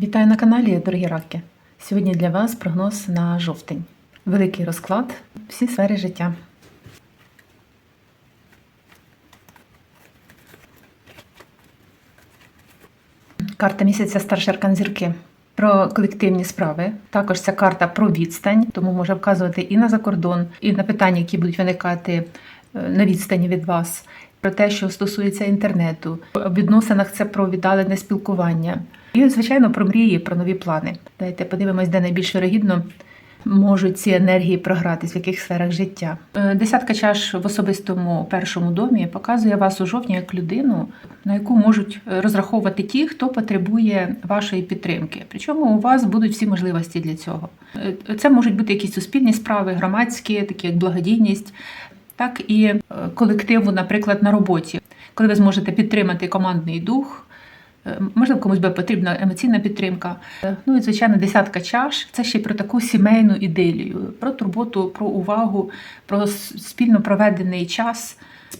Вітаю на каналі, дорогі раки. Сьогодні для вас прогноз на жовтень. Великий розклад, всі сфери життя. Карта місяця старший аркан зірки. Про колективні справи. Також ця карта про відстань, тому може вказувати і на закордон, і на питання, які будуть виникати е, на відстані від вас. Про те, що стосується інтернету, в відносинах це про віддалене спілкування. І, звичайно, про мрії, про нові плани. Давайте подивимось, де найбільш вирогідно можуть ці енергії програтись, в яких сферах життя. Е, Десятка чаш в особистому першому домі показує вас у жовтні як людину, на яку можуть е, розраховувати ті, хто потребує вашої підтримки. Причому у вас будуть всі можливості для цього. Е, Це можуть бути якісь суспільні справи, громадські, такі як благодійність, так і колективу, наприклад, на роботі, коли ви зможете підтримати командний дух. Е, Можливо, комусь буде потрібна емоційна підтримка. Е, Ну і звичайно, десятка чаш це ще про таку сімейну ідилію, про турботу, про увагу, про спільно проведений час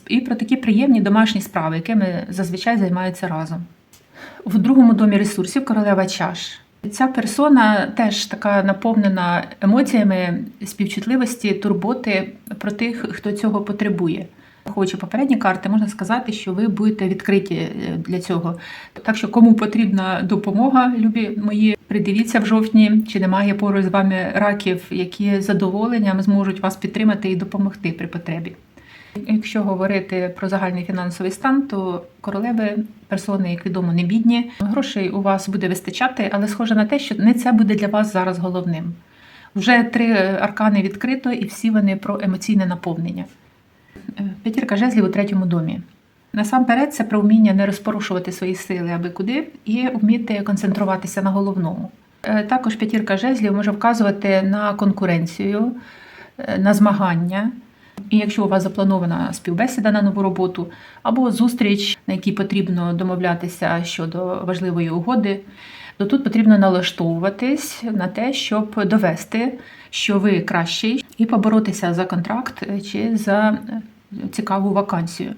і про такі приємні домашні справи, якими зазвичай займаються разом. В другому домі ресурсів королева чаш. Ця персона теж така наповнена емоціями співчутливості, турботи про тих, хто цього потребує. Враховуючи попередні карти, можна сказати, що ви будете відкриті е, для цього. Так що, кому потрібна допомога, любі мої, придивіться в жовтні, чи немає поруч з вами раків, які з задоволенням зможуть вас підтримати і допомогти при потребі. Якщо говорити про загальний фінансовий стан, то королеви персони, як відомо, не бідні. Грошей у вас буде вистачати, але схоже на те, що не це буде для вас зараз головним. Вже три аркани відкрито, і всі вони про емоційне наповнення. Е, П'ятірка жезлів у третьому домі. Насамперед, це про вміння не розпорушувати свої сили аби куди і вміти концентруватися на головному. Е, Також п'ятірка жезлів може вказувати на конкуренцію, е, на змагання. І якщо у вас запланована співбесіда на нову роботу або зустріч, на якій потрібно домовлятися щодо важливої угоди, то тут потрібно налаштовуватись на те, щоб довести, що ви кращий, і поборотися за контракт чи за цікаву вакансію.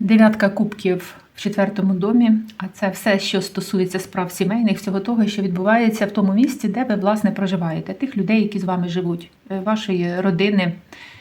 Дев'ятка кубків в четвертому домі, а це все, що стосується справ сімейних, всього того, що відбувається в тому місці, де ви власне проживаєте, тих людей, які з вами живуть, е, вашої родини.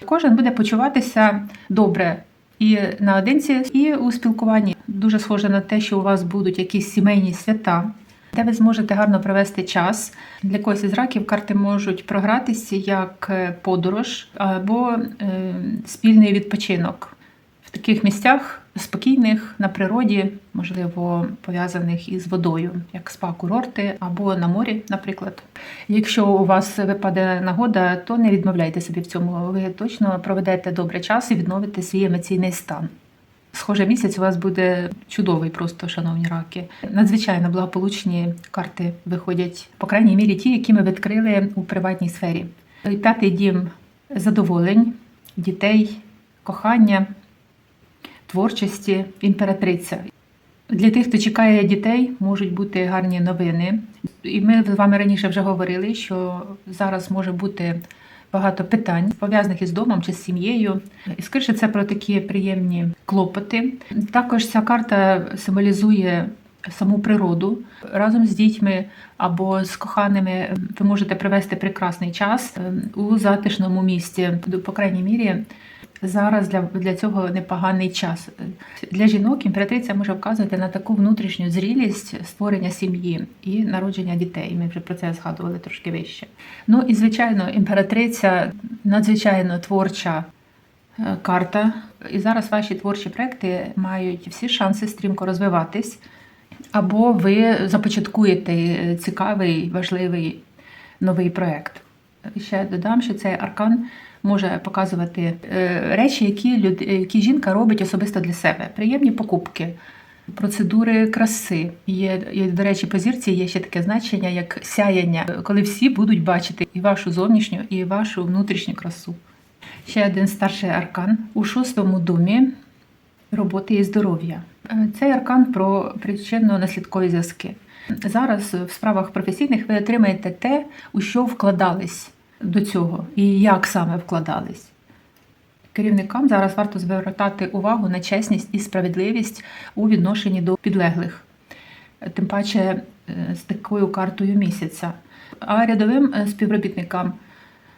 Кожен буде почуватися добре і наодинці, і у спілкуванні. Дуже схоже на те, що у вас будуть якісь сімейні свята. Де ви зможете гарно провести час. Для когось із раків карти можуть програтися як е, подорож або е, спільний відпочинок в таких місцях спокійних на природі, можливо, пов'язаних із водою, як спа-курорти або на морі, наприклад. Якщо у вас випаде нагода, то не відмовляйте собі в цьому. Ви точно проведете добре час і відновите свій емоційний стан. Схоже, місяць у вас буде чудовий, просто, шановні раки. Надзвичайно благополучні карти виходять, по крайній мірі, ті, які ми відкрили у приватній сфері. П'ятий дім задоволень, дітей, кохання, творчості, імператриця. Для тих, хто чекає дітей, можуть бути гарні новини. І ми з вами раніше вже говорили, що зараз може бути багато питань, пов'язаних із домом чи з сім'єю. І скоріше це про такі приємні клопоти. Також ця карта символізує саму природу разом з дітьми або з коханими. Ви можете провести прекрасний час е, у затишному місці, по крайній мірі. Зараз для, для цього непоганий час. Для жінок імператриця може вказувати на таку внутрішню зрілість створення сім'ї і народження дітей. Ми вже про це згадували трошки вище. Ну і звичайно, імператриця надзвичайно творча е, карта. І зараз ваші творчі проекти мають всі шанси стрімко розвиватись, або ви започаткуєте цікавий, важливий новий проект. Ще додам, що цей аркан може показувати е, речі, які люд... які жінка робить особисто для себе. Приємні покупки, процедури краси. Є, є, до речі, по зірці є ще таке значення, як сяяння, коли всі будуть бачити і вашу зовнішню, і вашу внутрішню красу. Ще один старший аркан у шостому домі роботи і здоров'я. Е, Цей аркан про причинно-наслідкові зв'язки. Зараз в справах професійних ви отримаєте те, у що вкладались до цього і як саме вкладались. Керівникам зараз варто звертати увагу на чесність і справедливість у відношенні до підлеглих. Тим паче е, з такою картою місяця. А рядовим е, співробітникам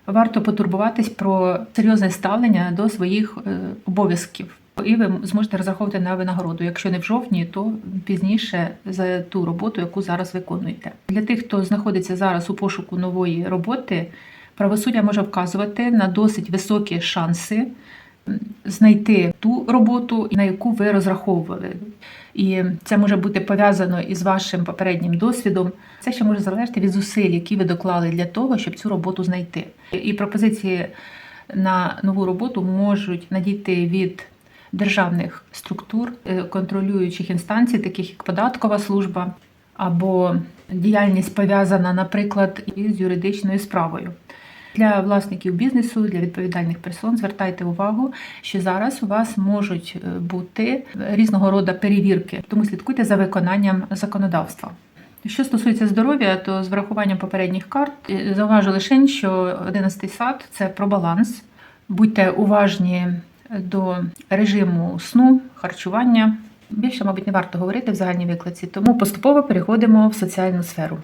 варто потурбуватись про серйозне ставлення до своїх е, обов'язків. І ви зможете розраховувати на винагороду. Якщо не в жовтні, то пізніше за ту роботу, яку зараз виконуєте. Для тих, хто знаходиться зараз у пошуку нової роботи, правосуддя може вказувати на досить високі шанси знайти ту роботу, на яку ви розраховували. І це може бути пов'язано із вашим попереднім досвідом. Це ще може залежати від зусиль, які ви доклали для того, щоб цю роботу знайти. І пропозиції на нову роботу можуть надійти від державних структур, е, контролюючих інстанцій, таких як податкова служба, або діяльність пов'язана, наприклад, із юридичною справою. Для власників бізнесу, для відповідальних персон звертайте увагу, що зараз у вас можуть е, бути різного роду перевірки, тому слідкуйте за виконанням законодавства. Що стосується здоров'я, то з врахуванням попередніх карт е, зауважу лише, що 11 сад це про баланс. Будьте уважні до режиму сну, харчування. Більше, мабуть, не варто говорити в загальній викладці, тому поступово переходимо в соціальну сферу.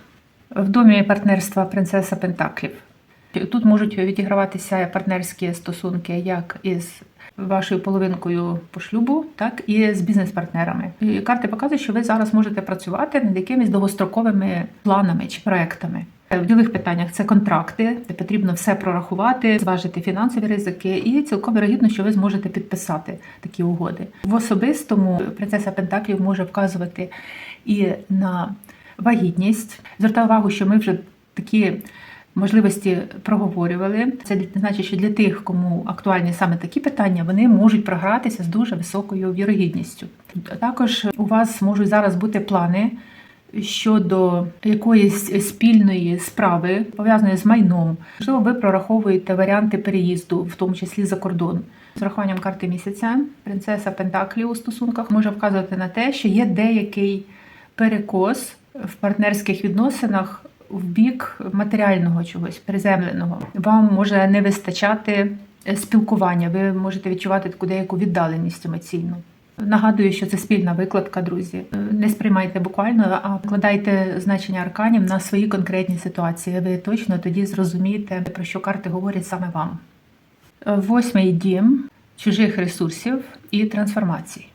В домі партнерства принцеса Пентаклів. Тут можуть відіграватися партнерські стосунки як із вашою половинкою по шлюбу, так і з бізнес-партнерами. І карти показують, що ви зараз можете працювати над якимись довгостроковими планами чи проектами. В ділових питаннях це контракти, де потрібно все прорахувати, зважити фінансові ризики, і цілком вірогідно, що ви зможете підписати такі угоди. В особистому принцеса Пентаклів може вказувати і на вагітність. Звертаю увагу, що ми вже такі можливості проговорювали. Це значить, що для тих, кому актуальні саме такі питання, вони можуть програтися з дуже високою вірогідністю. Також у вас можуть зараз бути плани. Щодо якоїсь спільної справи пов'язаної з майном, можливо, ви прораховуєте варіанти переїзду, в тому числі за кордон. З рахуванням карти місяця принцеса Пентаклі у стосунках може вказувати на те, що є деякий перекос в партнерських відносинах в бік матеріального чогось приземленого. Вам може не вистачати спілкування, ви можете відчувати таку деяку віддаленість емоційну. Нагадую, що це спільна викладка, друзі. Не сприймайте буквально, а вкладайте значення арканів на свої конкретні ситуації. Ви точно тоді зрозумієте, про що карти говорять саме вам. Восьмий дім чужих ресурсів і трансформацій.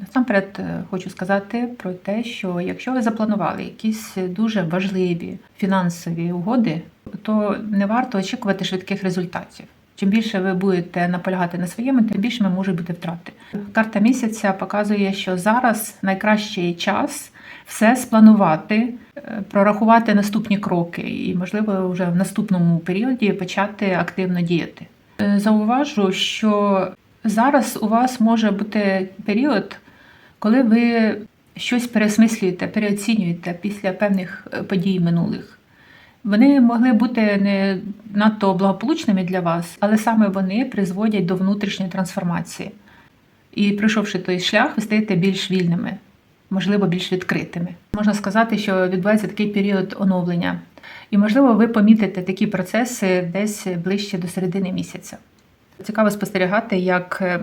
Насамперед е, хочу сказати про те, що якщо ви запланували якісь дуже важливі фінансові угоди, то не варто очікувати швидких результатів. Чим більше ви будете наполягати на своєму, тим більше можуть бути втрати. Карта місяця показує, що зараз найкращий час все спланувати, е, прорахувати наступні кроки, і, можливо, вже в наступному періоді почати активно діяти. Е, Зауважу, що зараз у вас може бути період, коли ви щось пересмислюєте, переоцінюєте після певних е, подій минулих. Вони могли бути не надто благополучними для вас, але саме вони призводять до внутрішньої трансформації. І пройшовши той шлях, ви стаєте більш вільними, можливо, більш відкритими. Можна сказати, що відбувається такий період оновлення. І, можливо, ви помітите такі процеси десь ближче до середини місяця. Цікаво спостерігати, як е,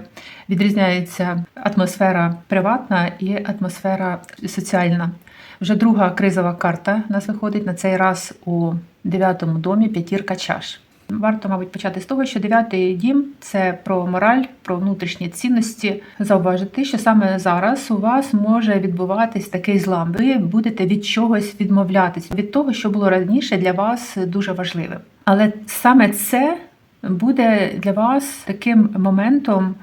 відрізняється атмосфера приватна і атмосфера соціальна. Вже друга кризова карта у нас виходить на цей раз у дев'ятому домі п'ятірка чаш. Варто, мабуть, почати з того, що дев'ятий дім це про мораль, про внутрішні цінності. Зауважити, що саме зараз у вас може відбуватись такий злам. Ви будете від чогось відмовлятись, від того, що було раніше для вас дуже важливим. Але саме це буде для вас таким моментом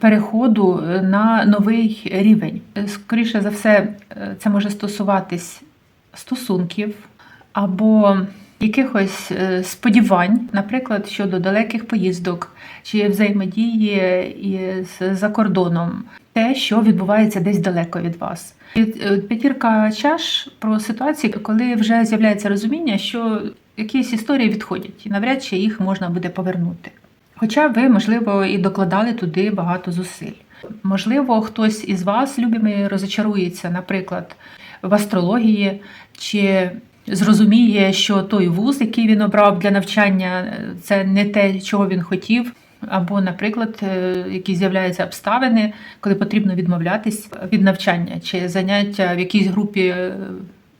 переходу на новий рівень. Скоріше за все, це може стосуватись стосунків або якихось е, сподівань, наприклад, щодо далеких поїздок чи взаємодії із за кордоном, те, що відбувається десь далеко від вас. Е, П'ятірка чаш про ситуації, коли вже з'являється розуміння, що якісь історії відходять, і навряд чи їх можна буде повернути. Хоча ви, можливо, і докладали туди багато зусиль. Можливо, хтось із вас, любимий, розочарується, наприклад, в астрології, чи зрозуміє, що той вуз, який він обрав для навчання, це не те, чого він хотів. Або, наприклад, е, які з'являються обставини, коли потрібно відмовлятись від навчання чи заняття в якійсь групі е,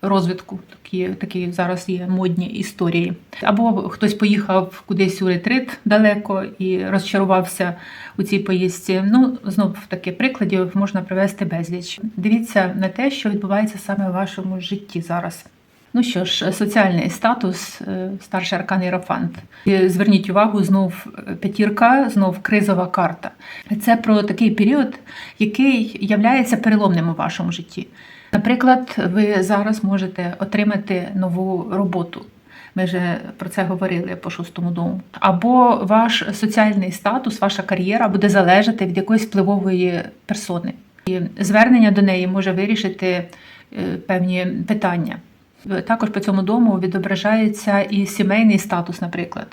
розвитку. Такі, такі зараз є модні історії. Або хтось поїхав кудись у ретрит далеко і розчарувався у цій поїздці. Ну, знов таки прикладів можна привести безліч. Дивіться на те, що відбувається саме в вашому житті зараз. Ну що ж, соціальний статус, е, старший аркан Єрофант. Зверніть увагу, знов п'ятірка, знов кризова карта. Це про такий період, який являється переломним у вашому житті. Наприклад, ви зараз можете отримати нову роботу. Ми вже про це говорили по шостому дому. Або ваш соціальний статус, ваша кар'єра буде залежати від якоїсь впливової персони. І звернення до неї може вирішити е, певні питання. Також по цьому дому відображається і сімейний статус, наприклад.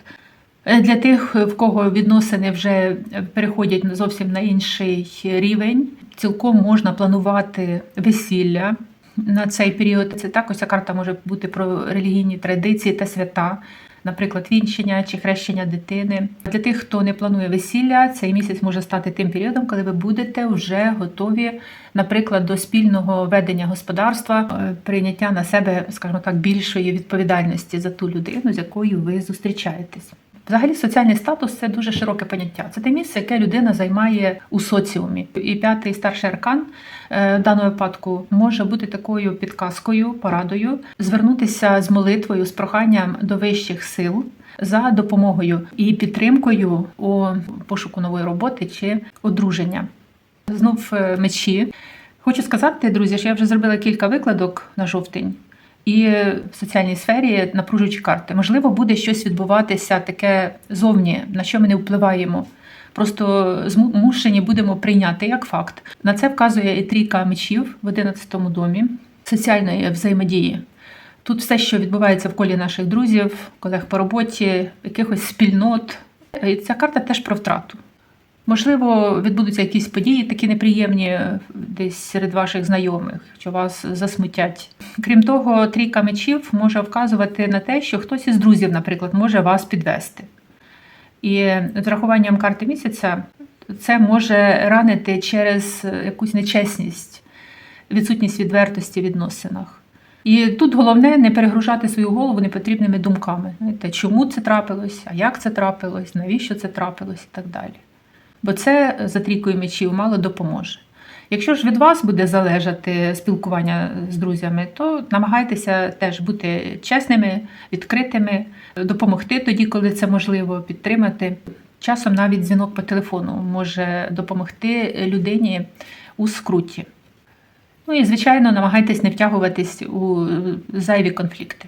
Е, Для тих, в кого відносини вже переходять зовсім на інший рівень, цілком можна планувати весілля на цей період. Це також ця карта може бути про релігійні традиції та свята, наприклад, вінчення чи хрещення дитини. Для тих, хто не планує весілля, цей місяць може стати тим періодом, коли ви будете вже готові, наприклад, до спільного ведення господарства, е, прийняття на себе, скажімо так, більшої відповідальності за ту людину, з якою ви зустрічаєтесь. Взагалі, соціальний статус це дуже широке поняття. Це те місце, яке людина займає у соціумі. І п'ятий старший аркан е, в даному випадку може бути такою підказкою, порадою, звернутися з молитвою, з проханням до вищих сил за допомогою і підтримкою у пошуку нової роботи чи одруження. Знов е, мечі. Хочу сказати, друзі, що я вже зробила кілька викладок на жовтень. І в соціальній сфері напружуючі карти. Можливо, буде щось відбуватися таке зовні, на що ми не впливаємо. Просто змушені будемо прийняти як факт. На це вказує і трійка мечів в 11 домі соціальної взаємодії. Тут все, що відбувається в колі наших друзів, колег по роботі, якихось спільнот. І ця карта теж про втрату. Можливо, відбудуться якісь події такі неприємні десь серед ваших знайомих, що вас засмутять. Крім того, трійка мечів може вказувати на те, що хтось із друзів, наприклад, може вас підвести. І з врахуванням карти місяця це може ранити через якусь нечесність, відсутність відвертості в відносинах. І тут головне не перегружати свою голову непотрібними думками. Знаєте, чому це трапилось, а як це трапилось, навіщо це трапилось і так далі бо це за трійкою мечів мало допоможе. Якщо ж від вас буде залежати спілкування з друзями, то намагайтеся теж бути чесними, відкритими, допомогти тоді, коли це можливо, підтримати. Часом навіть дзвінок по телефону може допомогти людині у скруті. Ну і, звичайно, намагайтесь не втягуватись у зайві конфлікти.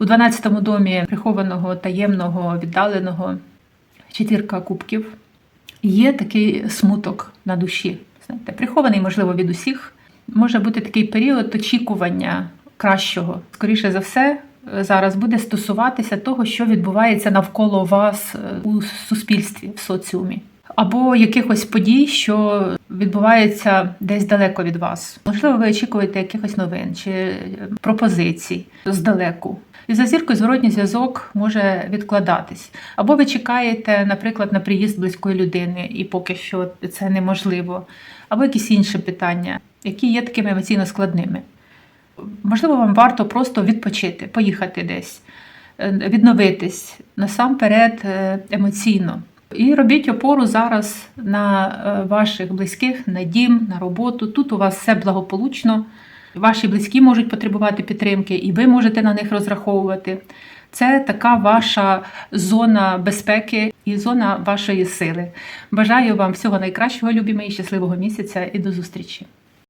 У 12-му домі прихованого, таємного, віддаленого четвірка кубків є такий смуток на душі. Знаєте, прихований, можливо, від усіх. Може бути такий період очікування кращого. Скоріше за все, зараз буде стосуватися того, що відбувається навколо вас е, у суспільстві, в соціумі. Або якихось подій, що відбуваються десь далеко від вас. Можливо, ви очікуєте якихось новин чи пропозицій здалеку. І за зіркою зворотній зв'язок може відкладатись. Або ви чекаєте, наприклад, на приїзд близької людини, і поки що це неможливо, або якісь інші питання, які є такими емоційно складними. Можливо, вам варто просто відпочити, поїхати десь, е, відновитись насамперед е, емоційно. І робіть опору зараз на е, ваших близьких, на дім, на роботу. Тут у вас все благополучно. Ваші близькі можуть потребувати підтримки, і ви можете на них розраховувати. Це така ваша зона безпеки і зона вашої сили. Бажаю вам всього найкращого, любі мої, щасливого місяця і до зустрічі!